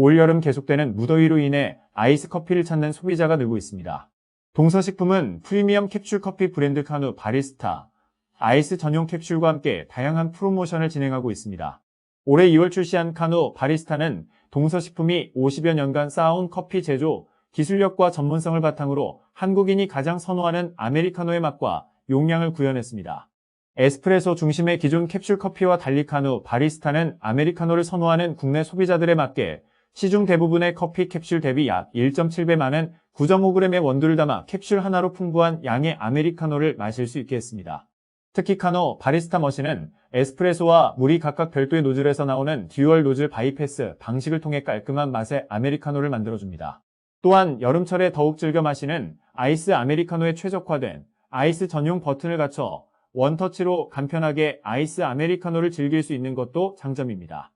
올여름 계속되는 무더위로 인해 아이스 커피를 찾는 소비자가 늘고 있습니다. 동서식품은 프리미엄 캡슐 커피 브랜드 카누 바리스타, 아이스 전용 캡슐과 함께 다양한 프로모션을 진행하고 있습니다. 올해 2월 출시한 카누 바리스타는 동서식품이 50여 년간 쌓아온 커피 제조, 기술력과 전문성을 바탕으로 한국인이 가장 선호하는 아메리카노의 맛과 용량을 구현했습니다. 에스프레소 중심의 기존 캡슐 커피와 달리 카누 바리스타는 아메리카노를 선호하는 국내 소비자들에 맞게 시중 대부분의 커피 캡슐 대비 약 1.7배 많은 9.5g의 원두를 담아 캡슐 하나로 풍부한 양의 아메리카노를 마실 수 있게 했습니다. 특히 카노 바리스타 머신은 에스프레소와 물이 각각 별도의 노즐에서 나오는 듀얼 노즐 바이패스 방식을 통해 깔끔한 맛의 아메리카노를 만들어줍니다. 또한 여름철에 더욱 즐겨 마시는 아이스 아메리카노에 최적화된 아이스 전용 버튼을 갖춰 원터치로 간편하게 아이스 아메리카노를 즐길 수 있는 것도 장점입니다.